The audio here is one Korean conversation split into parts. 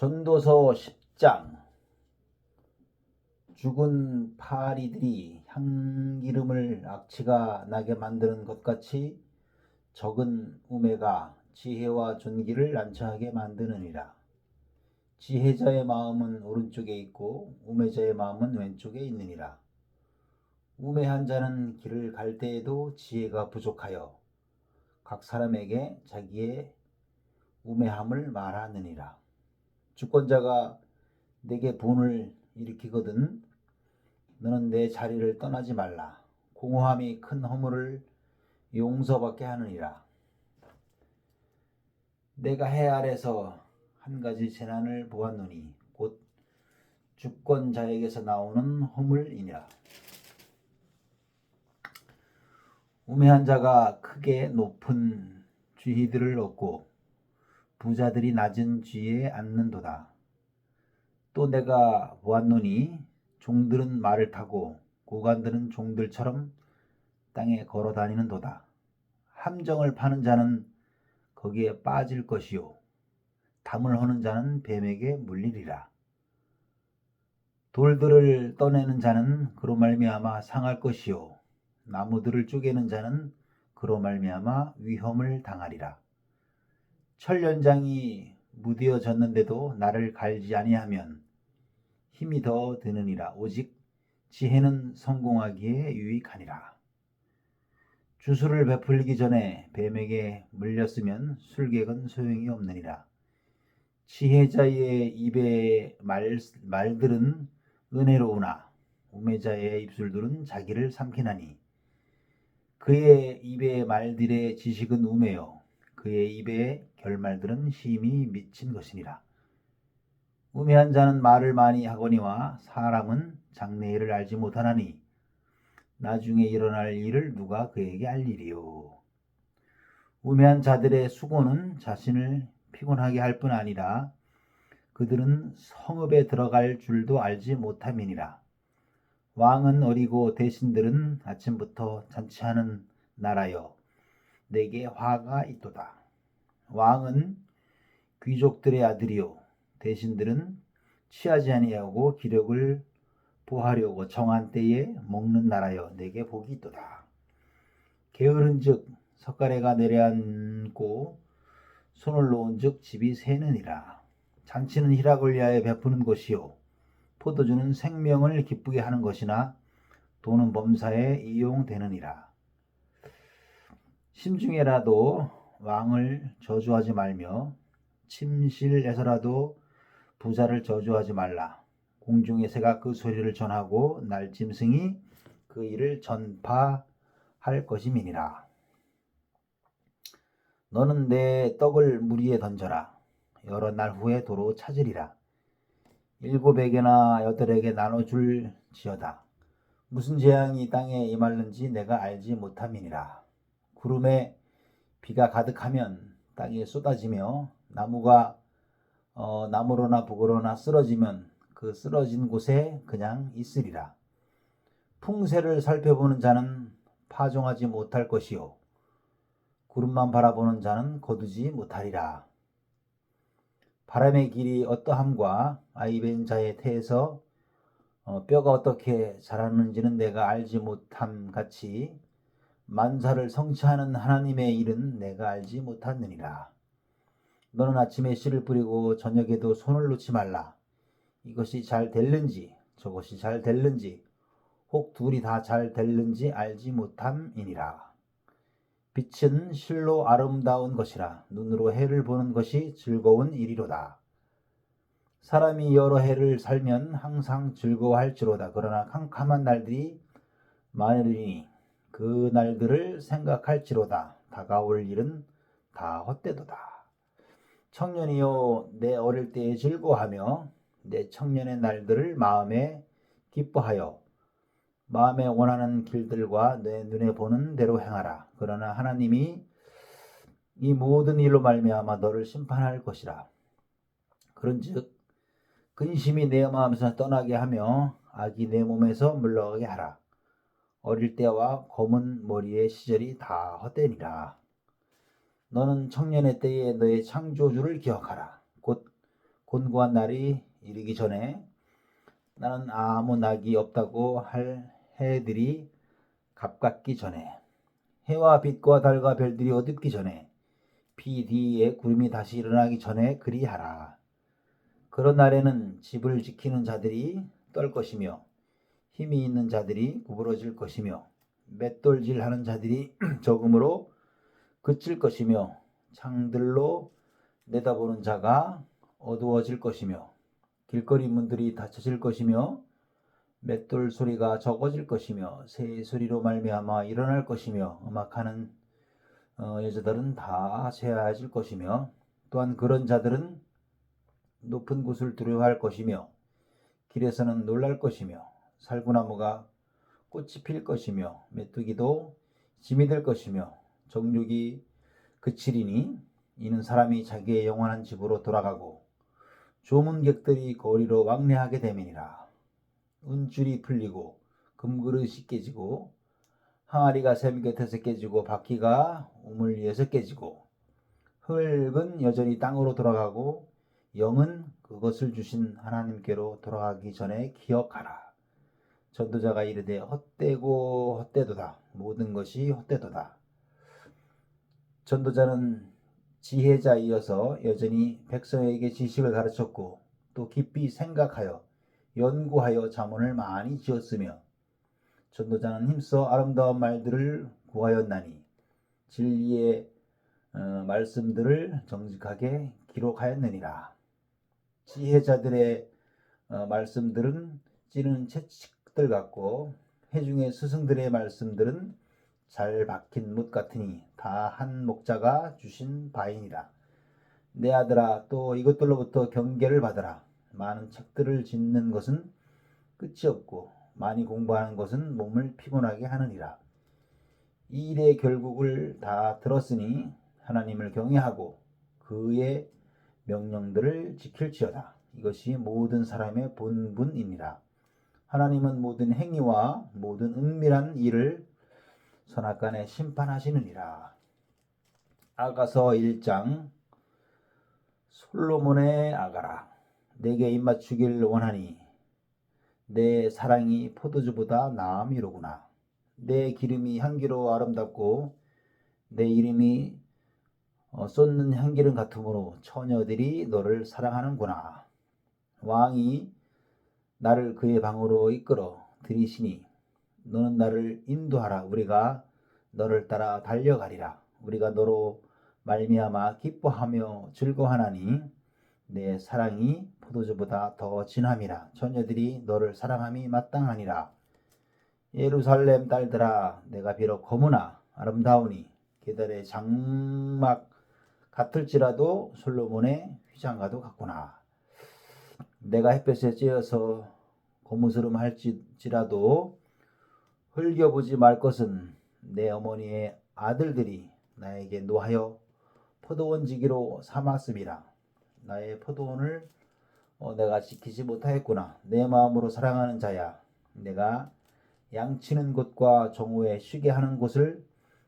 전도서 10장 죽은 파리들이 향기름을 악취가 나게 만드는 것 같이 적은 우매가 지혜와 존귀를 난처하게 만드느니라. 지혜자의 마음은 오른쪽에 있고 우매자의 마음은 왼쪽에 있느니라. 우매한 자는 길을 갈 때에도 지혜가 부족하여 각 사람에게 자기의 우매함을 말하느니라. 주권자가 내게 분을 일으키거든 너는 내 자리를 떠나지 말라. 공허함이 큰 허물을 용서받게 하느니라. 내가 해 아래서 한 가지 재난을 보았노니 곧 주권자에게서 나오는 허물이니라. 우매한 자가 크게 높은 쥐들을 얻고 부자들이 낮은 쥐에 앉는도다. 또 내가 보았노니 종들은 말을 타고 고관들은 종들처럼 땅에 걸어 다니는도다. 함정을 파는 자는 거기에 빠질 것이요 담을 허는 자는 뱀에게 물리리라. 돌들을 떠내는 자는 그로 말미암아 상할 것이요 나무들을 쪼개는 자는 그로 말미암아 위험을 당하리라. 철연장이 무디어졌는데도 나를 갈지 아니하면 힘이 더 드느니라. 오직 지혜는 성공하기에 유익하니라. 주술을 베풀기 전에 뱀에게 물렸으면 술객은 소용이 없느니라. 지혜자의 입의 말, 말들은 은혜로우나 우매자의 입술들은 자기를 삼키나니 그의 입의 말들의 지식은 우매요 그의 입의 결말들은 힘이 미친 것이니라. 우매한 자는 말을 많이 하거니와 사람은 장래일을 알지 못하나니 나중에 일어날 일을 누가 그에게 알리리요. 우매한 자들의 수고는 자신을 피곤하게 할 뿐 아니라 그들은 성읍에 들어갈 줄도 알지 못함이니라. 왕은 어리고 대신들은 아침부터 잔치하는 나라여 내게 화가 있도다. 왕은 귀족들의 아들이요 대신들은 취하지 아니하고 기력을 보하려고 정한 때에 먹는 나라여 내게 복이 있도다. 게으른즉 석가래가 내려앉고 손을 놓은즉 집이 새느니라. 잔치는 희락을 위하여 베푸는 것이요 포도주는 생명을 기쁘게 하는 것이나 돈은 범사에 이용되느니라. 심중에라도 왕을 저주하지 말며 침실에서라도 부자를 저주하지 말라. 공중의 새가 그 소리를 전하고 날 짐승이 그 일을 전파할 것임이니라. 너는 내 떡을 물 위에 던져라. 여러 날 후에 도로 찾으리라. 일곱에게나 여덟에게 나눠줄 지어다. 무슨 재앙이 땅에 임할는지 내가 알지 못함이니라. 구름에 비가 가득하면 땅에 쏟아지며 나무가 어, 나무로나 북으로나 쓰러지면 그 쓰러진 곳에 그냥 있으리라. 풍세를 살펴보는 자는 파종하지 못할 것이요 구름만 바라보는 자는 거두지 못하리라. 바람의 길이 어떠함과 아이벤 자의 태에서 어, 뼈가 어떻게 자라는지는 내가 알지 못함 같이 만사를 성취하는 하나님의 일은 내가 알지 못하느니라. 너는 아침에 씨를 뿌리고 저녁에도 손을 놓지 말라. 이것이 잘 될는지 저것이 잘 될는지 혹 둘이 다 잘 될는지 알지 못함이니라. 빛은 실로 아름다운 것이라 눈으로 해를 보는 것이 즐거운 일이로다. 사람이 여러 해를 살면 항상 즐거워할지로다. 그러나 캄캄한 날들이 많으리니 그 날들을 생각할지로다. 다가올 일은 다 헛되도다. 청년이여 내 어릴 때에 즐거워하며 내 청년의 날들을 마음에 기뻐하여 마음에 원하는 길들과 내 눈에 보는 대로 행하라. 그러나 하나님이 이 모든 일로 말미암아 너를 심판할 것이라. 그런즉 근심이 내 마음에서 떠나게 하며 악이 내 몸에서 물러가게 하라. 어릴 때와 검은 머리의 시절이 다 헛되니라. 너는 청년의 때에 너의 창조주를 기억하라. 곧 곤고한 날이 이르기 전에 나는 아무 낙이 없다고 할 해들이 가깝기 전에 해와 빛과 달과 별들이 어둡기 전에 비 뒤에 구름이 다시 일어나기 전에 그리하라. 그런 날에는 집을 지키는 자들이 떨 것이며 힘이 있는 자들이 구부러질 것이며 맷돌질 하는 자들이 적음으로 그칠 것이며 창들로 내다보는 자가 어두워질 것이며 길거리 문들이 닫혀질 것이며 맷돌 소리가 적어질 것이며 새 소리로 말미암아 일어날 것이며 음악하는 어, 여자들은 다 쇠하여질 것이며 또한 그런 자들은 높은 곳을 두려워할 것이며 길에서는 놀랄 것이며 살구나무가 꽃이 필 것이며 메뚜기도 짐이 될 것이며 정육이 그치리니 이는 사람이 자기의 영원한 집으로 돌아가고 조문객들이 거리로 왕래하게 됨이니라 은줄이 풀리고 금그릇이 깨지고 항아리가 샘 곁에서 깨지고 바퀴가 우물 위에서 깨지고 흙은 여전히 땅으로 돌아가고 영은 그것을 주신 하나님께로 돌아가기 전에 기억하라. 전도자가 이르되 헛되고 헛되도다. 모든 것이 헛되도다. 전도자는 지혜자이어서 여전히 백성에게 지식을 가르쳤고 또 깊이 생각하여 연구하여 자문을 많이 지었으며 전도자는 힘써 아름다운 말들을 구하였나니 진리의 어, 말씀들을 정직하게 기록하였느니라. 지혜자들의 어, 말씀들은 찌는 채찍 들 같고 회중의 스승들의 말씀들은 잘 박힌 못 같으니 다 한 목자가 주신 바이니라. 내 아들아 또 이것들로부터 경계를 받으라. 많은 책들을 짓는 것은 끝이 없고 많이 공부하는 것은 몸을 피곤하게 하느니라. 이 일의 결국을 다 들었으니 하나님을 경외하고 그의 명령들을 지킬지어다. 이것이 모든 사람의 본분이니라. 하나님은 모든 행위와 모든 은밀한 일을 선악간에 심판하시느니라. 아가서 1장 솔로몬의 아가라 내게 입맞추길 원하니 내 사랑이 포도주보다 나음이로구나. 내 기름이 향기로 아름답고 내 이름이 어, 쏟는 향기름 같으므로 처녀들이 너를 사랑하는구나. 왕이 나를 그의 방으로 이끌어 들이시니 너는 나를 인도하라. 우리가 너를 따라 달려가리라. 우리가 너로 말미암아 기뻐하며 즐거하나니 내 사랑이 포도주보다 더 진함이라. 처녀들이 너를 사랑함이 마땅하니라. 예루살렘 딸들아 내가 비록 거무나 아름다우니 계달의 장막 같을지라도 솔로몬의 휘장과도 같구나. 내가 햇볕에 쬐어서 고무스름 할지라도 흘겨보지 말 것은 내 어머니의 아들들이 나에게 노하여 포도원 지기로 삼았음이라. 나의 포도원을 어, 내가 지키지 못하였구나. 내 마음으로 사랑하는 자야. 내가 양치는 곳과 정오에 쉬게 하는 곳을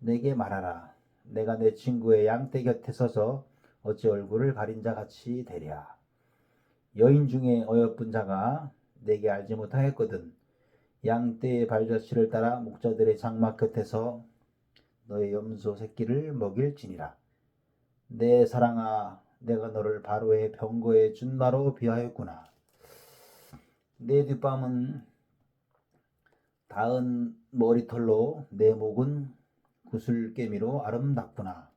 내게 말하라. 내가 내 친구의 양떼 곁에 서서 어찌 얼굴을 가린 자 같이 되랴. 여인 중에 어여쁜 자가 내게 알지 못하였거든. 양떼의 발자취를 따라 목자들의 장막 곁에서 너의 염소 새끼를 먹일지니라. 내 사랑아, 내가 너를 바로의 병거에 준마로 비하였구나. 내 뒷밤은 닿은 머리털로 내 목은 구슬깨미로 아름답구나.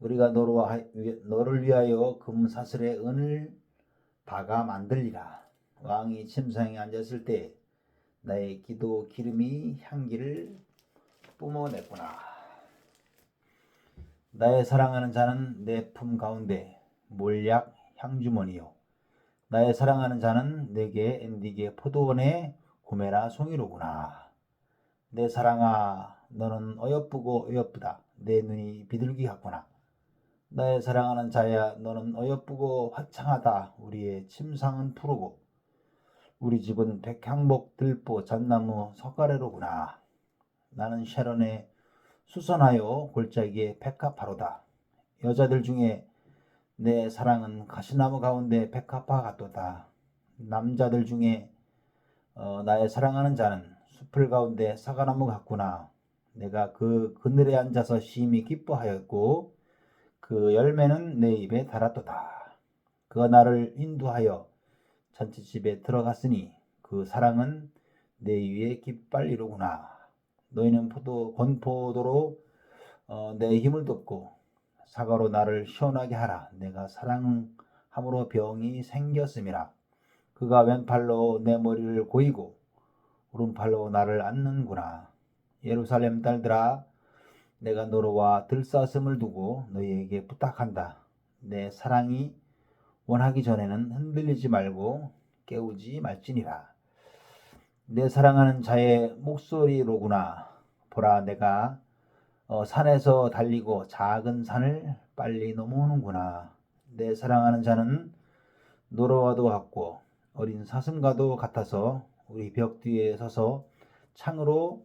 우리가 너를 위하여 금사슬의 은을 박아 만들리라. 왕이 침상에 앉았을 때 나의 기도 기름이 향기를 뿜어냈구나. 나의 사랑하는 자는 내 품 가운데 몰약 향주머니요. 나의 사랑하는 자는 내게 엔디게 포도원의 구매라 송이로구나. 내 사랑아, 너는 어여쁘고 어여쁘다. 내 눈이 비둘기 같구나. 나의 사랑하는 자야, 너는 어여쁘고 화창하다. 우리의 침상은 푸르고 우리 집은 백향목, 들보, 잣나무, 석가래로구나. 나는 sharon에 수선하여 골짜기에 백합하로다. 여자들 중에 내 사랑은 가시나무 가운데 백합화 같도다. 남자들 중에 어, 나의 사랑하는 자는 숲을 가운데 사과나무 같구나. 내가 그 그늘에 앉아서 심히 기뻐하였고 그 열매는 내 입에 달았도다. 그가 나를 인도하여 잔치집에 들어갔으니 그 사랑은 내 위에 깃발 이루구나. 너희는 포도 건포도로 어, 내 힘을 돕고 사과로 나를 시원하게 하라. 내가 사랑함으로 병이 생겼음이라. 그가 왼팔로 내 머리를 고이고 오른팔로 나를 안는구나. 예루살렘 딸들아, 내가 너로와 들싸슴을 두고 너희에게 부탁한다. 내 사랑이 원하기 전에는 흔들리지 말고 깨우지 말지니라. 내 사랑하는 자의 목소리로구나. 보라, 내가 어, 산에서 달리고 작은 산을 빨리 넘어오는구나. 내 사랑하는 자는 노루와도 같고 어린 사슴과도 같아서 우리 벽 뒤에 서서 창으로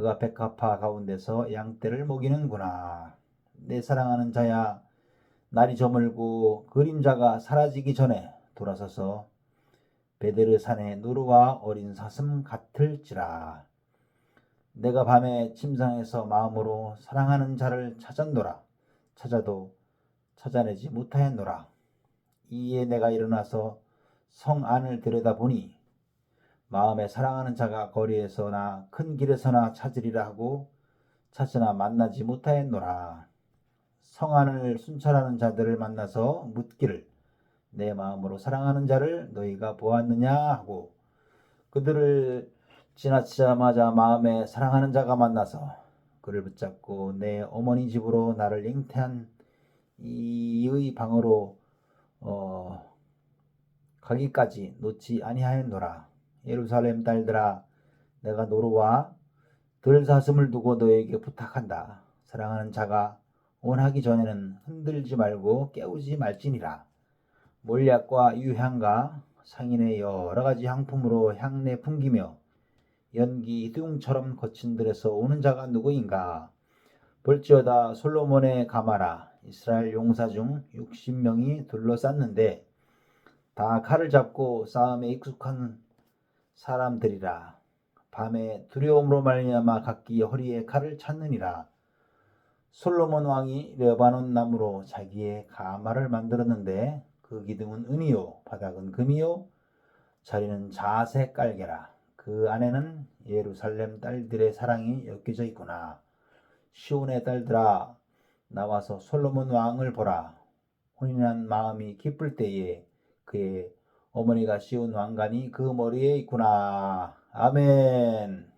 그가 백합화 가운데서 양떼를 먹이는구나. 내 사랑하는 자야, 날이 저물고 그림자가 사라지기 전에 돌아서서 베데르 산의 누르와 어린 사슴 같을지라. 내가 밤에 침상에서 마음으로 사랑하는 자를 찾았노라. 찾아도 찾아내지 못하였노라. 이에 내가 일어나서 성 안을 들여다보니 마음에 사랑하는 자가 거리에서나 큰 길에서나 찾으리라 하고 찾으나 만나지 못하였노라. 성 안을 순찰하는 자들을 만나서 묻기를 내 마음으로 사랑하는 자를 너희가 보았느냐 하고 그들을 지나치자마자 마음에 사랑하는 자가 만나서 그를 붙잡고 내 어머니 집으로 나를 잉태한 이의 방으로 어, 가기까지 놓지 아니하였노라. 예루살렘 딸들아, 내가 노루와 들 사슴을 두고 너에게 부탁한다. 사랑하는 자가 원하기 전에는 흔들지 말고 깨우지 말지니라. 몰약과 유향과 상인의 여러 가지 향품으로 향내 풍기며 연기 둥처럼 거친 들에서 오는 자가 누구인가? 볼지어다 솔로몬의 가마라 이스라엘 용사 중 60명이 둘러쌌는데 다 칼을 잡고 싸움에 익숙한 사람들이라. 밤에 두려움으로 말미암아 각기 허리에 칼을 찾느니라. 솔로몬 왕이 레바논 나무로 자기의 가마를 만들었는데 그 기둥은 은이요 바닥은 금이요 자리는 자색 깔개라. 그 안에는 예루살렘 딸들의 사랑이 엮여져 있구나. 시온의 딸들아 나와서 솔로몬 왕을 보라. 혼인한 마음이 기쁠 때에 그의 어머니가 씌운 왕관이 그 머리에 있구나. 아멘